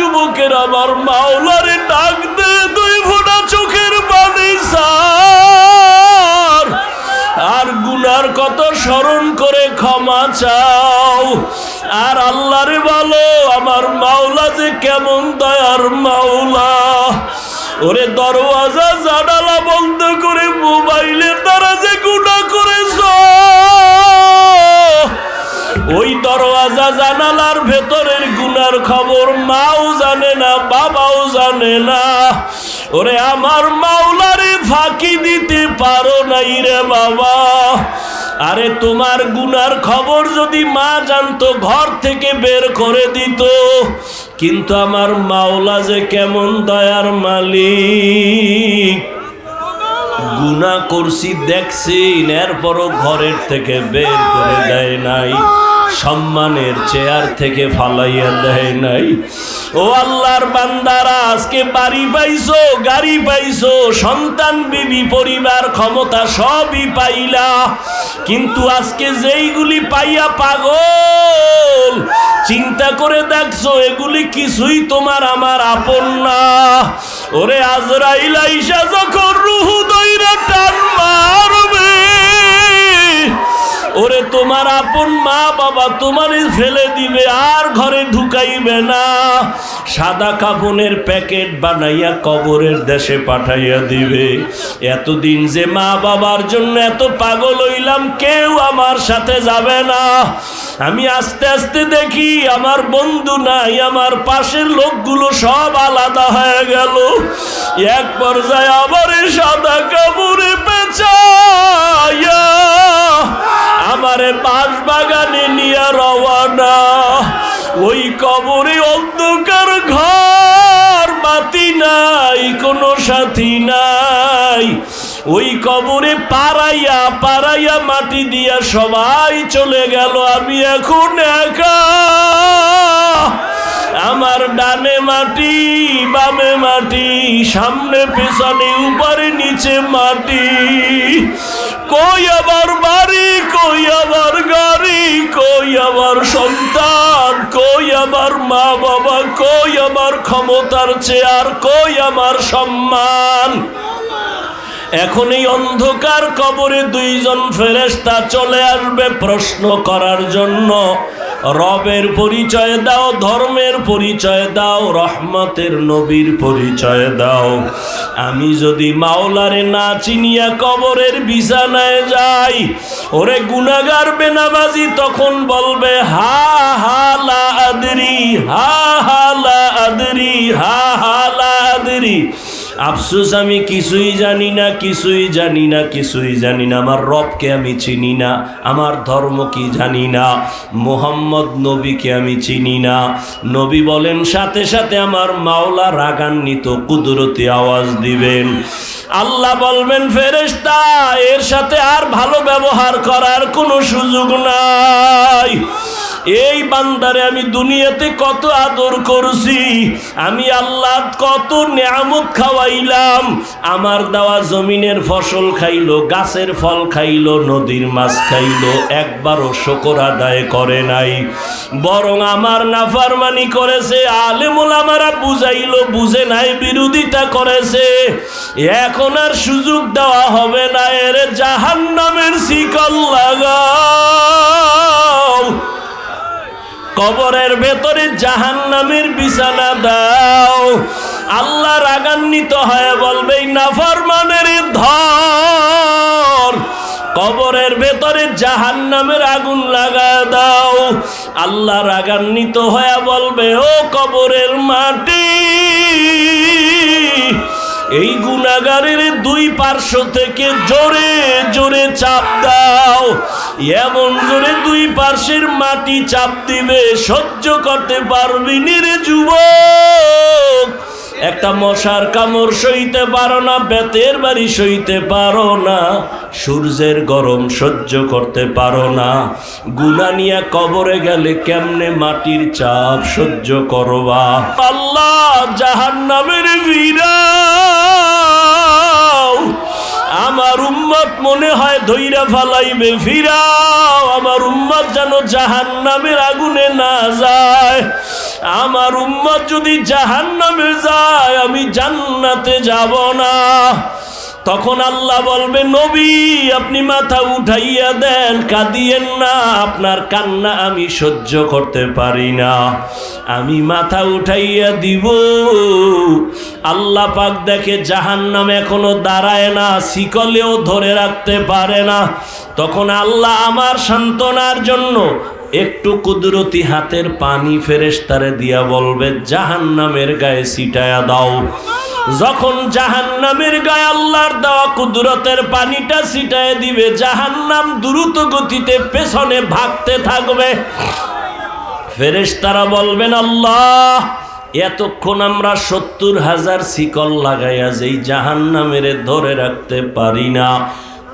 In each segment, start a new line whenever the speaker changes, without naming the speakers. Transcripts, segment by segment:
যুবকের আমার মাওলারে ডাক দে, দুই ফোটা চোখের পানি সার। আর গুনার কত স্মরণ করে ক্ষমা চাও। আর আল্লাহরে বলো আমার মাওলা যে কেমন দয়ার মাওলা। ওরে দরওয়াজা, জানালা জানে না। ওরে আমার মাওলারে ফাঁকি দিতে পারো নাই রে বাবা। আরে তোমার গুনার খবর যদি মা জানতো, ঘর থেকে বের করে দিত। কিন্তু আমার মাওলা যে কেমন দয়ার মালিক। গুনা করছি, দেখছি, এরপরও ঘরের থেকে বের করে দেয় নাই। সম্মানের চেয়ার থেকে ফালাইয়া দেয় নাই। ও আল্লাহর বান্দারা, আজকে বাড়ি পাইছো, গাড়ি পাইছো, সন্তান, বিবি, পরিবার, ক্ষমতা সবই পাইলা। কিন্তু আজকে যেইগুলি পাইয়া পাগল, চিন্তা করে দেখছ, এগুলি কিছুই তোমার আমার আপন না। ওরে আজরাইল, আইসা যখন ওরে তোমার আপন মা বাবা তোমারে ফেলে দিবে, আর ঘরে ঢুকাইবে না। সাদা কাপনের প্যাকেট বানাইয়া কবরের দেশে পাঠাইয়া দিবে। এতদিন যে মা বাবার জন্য এত পাগল হইলাম, কেউ আমার সাথে যাবে না। আমি আস্তে আস্তে দেখি আমার বন্ধু নাই, আমার পাশের লোকগুলো সব আলাদা হয়ে গেল। এক পর্যায়ে আবার সাদা কাপড়ে পেঁচাইয়া আমারে বাঁশ বাগানে নিয়ে রওয়ানা ওই কবরে অন্ধকার ঘর বাতি নাই, কোনো সাথী নাই। ওই কবরে পাড়াইয়া পাড়াইয়া মাটি দিয়া সবাই চলে গেল, আমি এখন একা। আমার ডানে মাটি, বামে মাটি, সামনে পেছনে, উপরে, নিচে মাটি। কই আবার বাড়ি? কই আবার গাড়ি? কই আবার সন্তান? কই আমার মা বাবা? কই আমার ক্ষমতার চেয়ার? কই আমার সম্মান? এখন এই অন্ধকার কবরে দুইজন ফেরেস্তা চলে আসবে প্রশ্ন করার জন্য। রবের পরিচয় দাও, ধর্মের পরিচয় দাও, রহমতের নবীর পরিচয় দাও। আমি যদি মাওলারে না চিনিয়া কবরের বিছানায় যাই, ওরে গুনাগার বেনাবাজি তখন বলবে, হা আফসোস, আমি কিছুই জানি না, কিছুই জানি না, কিছুই জানি না। আমার রবকে আমি চিনি না, আমার ধর্ম কি জানি না, মোহাম্মদ নবীকে আমি চিনি না। নবী বলেন, সাথে সাথে আমার মাওলা রাগান্বিত, কুদরতি আওয়াজ দিবেন। আল্লাহ বলবেন, ফেরেশতা, এর সাথে আর ভালো ব্যবহার করার কোনো সুযোগ নাই। এই বান্দারে আমি দুনিয়াতে কত আদর করছি, আমি আল্লাহ কত নিয়ামত খাওয়াইলাম আমার দেওয়া জমিনের ফসল খাইলো, গাছের ফল খাইলো, নদীর মাছ খাইলো, একবারও শকর আদায় করে নাই। বরং আমার নাফারমানি করেছে, আলেমুল আমারা বুঝাইলো, বুঝে নাই, বিরোধিতা করেছে। এখন আর সুযোগ দেওয়া হবে না, এর জাহান নামের শিকল লাগাও। কবরের ভেতরে জাহান নামের বিছানা দাও। আল্লাহ রাগান্বিত হয়ে বলবে নাফরমানের ধর, কবরের ভেতরে জাহান নামের আগুন লাগা দাও। আল্লাহ রাগান্বিত হয়ে বলবে, ও কবরের মাটি, এই গুণাগারের দুই পার্শ্ব থেকে জোরে জোরে চাপ দাও। এমন জোরে দুই পার্শ্বের মাটি চাপ দিবে, সহ্য করতে পারবি রে যুবক। একটা মশার কামড় সইতে পারো না, বেতের বাড়ি সইতে পারো না, সূর্যের গরম সহ্য করতে পারো না। গুনা নিয়ে কবরে গেলে কেমনে মাটির চাপ সহ্য করবা? আল্লাহ জাহান্নামের বীরা আমার উম্মত মনে হয় ধৈরা ফালাইবে, ফিরাও। আমার উম্মত যেন জাহান নামের আগুনে না যায়। আমার উম্মত যদি জাহান নামে যায়, আমি জান্নাতে যাব না। তখন আল্লাহ বলবে, নবী, আপনি মাথা উঠাইয়া দেন, কাঁদিয়েন না, আপনার কান্না আমি সহ্য করতে পারি না। আমি মাথা উঠাইয়া দিব। আল্লাহ পাক দেখে জাহান নাম এখনও দাঁড়ায় না, শিকলেও ধরে রাখতে পারে না। তখন আল্লাহ আমার সান্ত্বনার জন্য একটু কুদরতি হাতের পানি ফেরেস্তারে দিয়া বলবে জাহান নামের গায়ে ছিটায়া দাও। যখন জাহান্নামের গায়ে আল্লাহর দেওয়া কুদরতের পানিটা ছিটায় দিবে, জাহান্নাম দ্রুত গতিতে পেছনে ভাগতে থাকবে। ফেরেশতারা বলবেন, আল্লাহ, এতক্ষণ আমরা সত্তর হাজার শিকল লাগাইয়া যেই জাহান্নামের ধরে রাখতে পারি না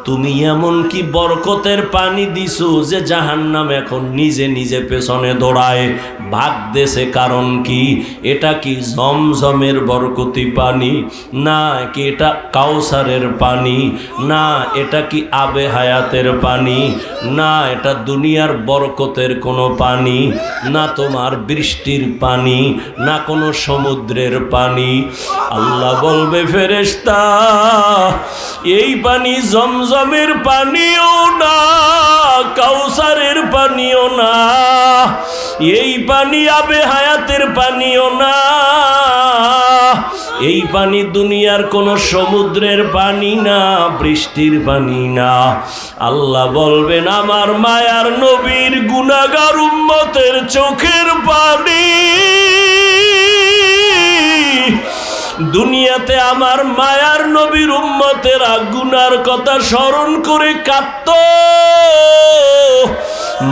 তুমি এমন কি বরকতের পানি দিছো যে জাহান্নাম এখন নিজে নিজে পেছনে দৌড়ায়? ভাগ দেশে কারণ কি? এটা কি জমজমের বরকতি পানি? না কি এটা কাউসারের পানি? না এটা কি আবে হায়াতের পানি? না এটা দুনিয়ার বরকতের কোনো পানি? না তোমার বৃষ্টির পানি? না কোনো সমুদ্রের পানি? আল্লাহ বলবে, ফেরেশতা, এই পানি জমজমের পানিও না, কাউসারের পানিও না, এই পানি আবে হায়াতের পানিও না, এই পানি দুনিয়ার কোন সমুদ্রের পানি না, বৃষ্টির পানি না। আল্লাহ বলবেন, আমার মায়ার নবীর গুনাগার উম্মতের চোখের পানি দুনিয়াতে আমার মায়ার নবীর উম্মতের আগুনার কথা স্মরণ করে কাঁদত।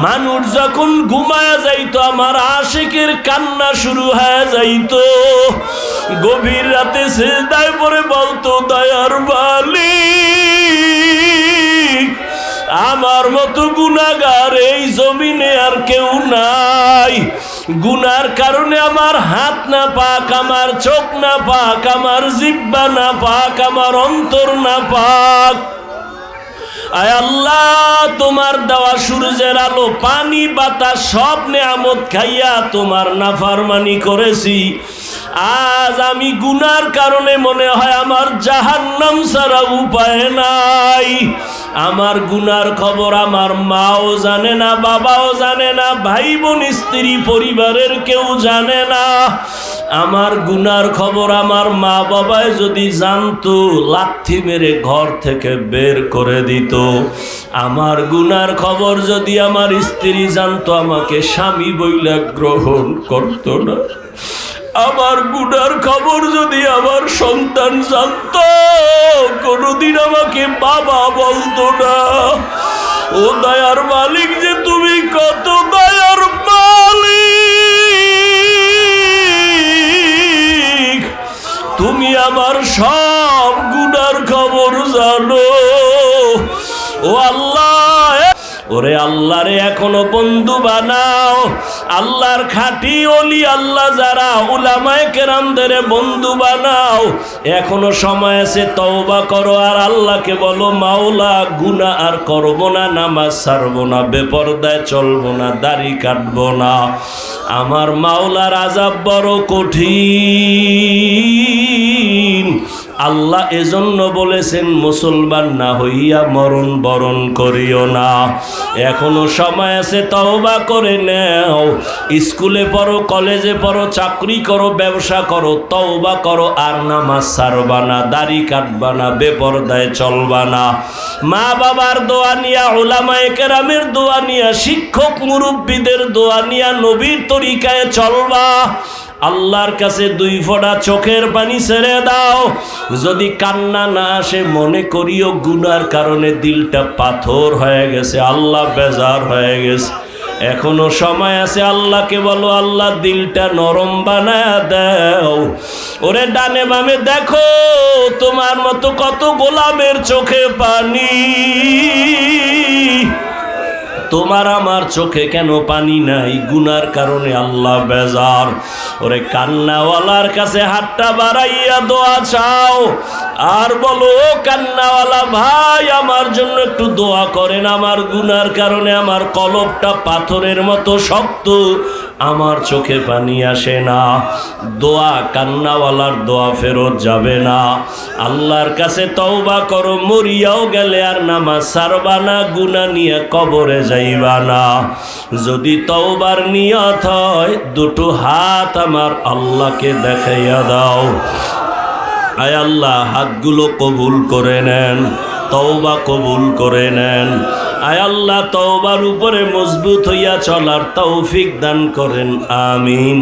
মানুষ যখন ঘুমায়া যাইতো, আমার আশিকের কান্না শুরু হয়ে যাইত। গভীর রাতে সেজদায় পরে বলতো, দয়ার বালি আমার মতো গুনাগার এই জমিনে আর কেউ নাই। গুনার কারণে আমার হাত না পাক, আমার চোখ না পাক, আমার জিব্বা না পাক, আমার অন্তর না পাক। আয় আল্লাহ, তোমার দেওয়া সূর্যের আলো, পানি, বাতাস, সব নেয়ামত খাইয়া তোমার নাফারমানি করেছি। আজ আমি গুনার কারণে মনে হয় আমার জাহান্নাম ছাড়া উপায় নাই। আমার গুনার খবর আমার মাও জানে না, বাবাও জানে না ভাই বোন স্ত্রী, পরিবারের কেউ জানে না। আমার গুনার খবর আমার মা বাবায় যদি জানতো, লাথি মেরে ঘর থেকে বের করে দিত। আমার গুনার খবর যদি আমার স্ত্রী জানতো, আমাকে স্বামী বইলা গ্রহণ করত না। আমার গুনার খবর যদি আমার সন্তান জানত, কোনোদিন আমাকে বাবা বলতো না। ও দয়ার মালিক যে তুমি কত দয়ার ওরে আল্লাহরে এখনও বন্ধু বানাও। আল্লাহর খাঁটি অলি আল্লাহ যারা, উলামায়ে কেরামদের বন্ধু বানাও। এখনও সময় আছে, তওবা করো আর আল্লাহকে বলো, মাওলা গুনা আর করব না, নামাজ ছাড়বো না, বেপরদায় চলবো না, দাড়ি কাটবো না। আমার মাওলার আজাব বড় কঠিন। আল্লাহ এজন্য বলেছেন, মুসলমান না হইয়া মরণ বরণ করিও না। এখনও সময় আছে, তওবা করে নেও। স্কুলে পড়ো, কলেজে পড়ো, চাকরি করো, ব্যবসা করো, তওবা করো, আর নামাজ ছাড়বা না, দাড়ি কাটবা না, বেপরদায় চলবা না। মা বাবার দোয়া নিয়া ওলামায়ে কেরামের দোয়া নিয়া, শিক্ষক মুরব্বীদের দোয়া নিয়া, নবীর তরিকায় চলবা। আল্লাহর কাছে দুই ফোঁটা চোখের পানি ছেড়ে দাও। যদি কান্না না আসে, মনে করিও গুনার কারণে দিলটা পাথর হয়ে গেছে, আল্লাহ বেজার হয়ে গেছে। এখনও সময় আছে, আল্লাহকে বলো, আল্লাহ দিলটা নরম বানায় দাও। ওরে ডানে বামে দেখো, তোমার মতো কত গোলামের চোখে পানি। তোমার আমার চোখে কেন পানি নাই? গুনার কারণে আল্লাহ বেজার। ওরে কান্নাওয়ালার কাছে হাতটা বাড়াইয়া দোয়া চাও। আর বলো, "ও কান্নাওয়ালা ভাই, আমার জন্য একটু দোয়া করেন। আমার গুনার কারণে আমার কলপটা পাথরের মতো শক্ত আমার চোখে পানি আসে না। দোয়া কান্নাওয়ালার দোয়া ফেরত যাবে না। আল্লাহর কাছে তওবা করো, মরিয়াও গেলে আর নামাজ সারবা না গুনা নিয়ে কবরে যাইবা না। যদি তওবার নিয়ত হয়, দুটো হাত আমার আল্লাহকে দেখাইয়া দাও। আয় আল্লাহ, হাতগুলো কবুল করে নেন, তওবা কবুল করে নেন। আয় আল্লাহ তওবার উপরে মজবুত হইয়া চলার তৌফিক দান করেন আমিন।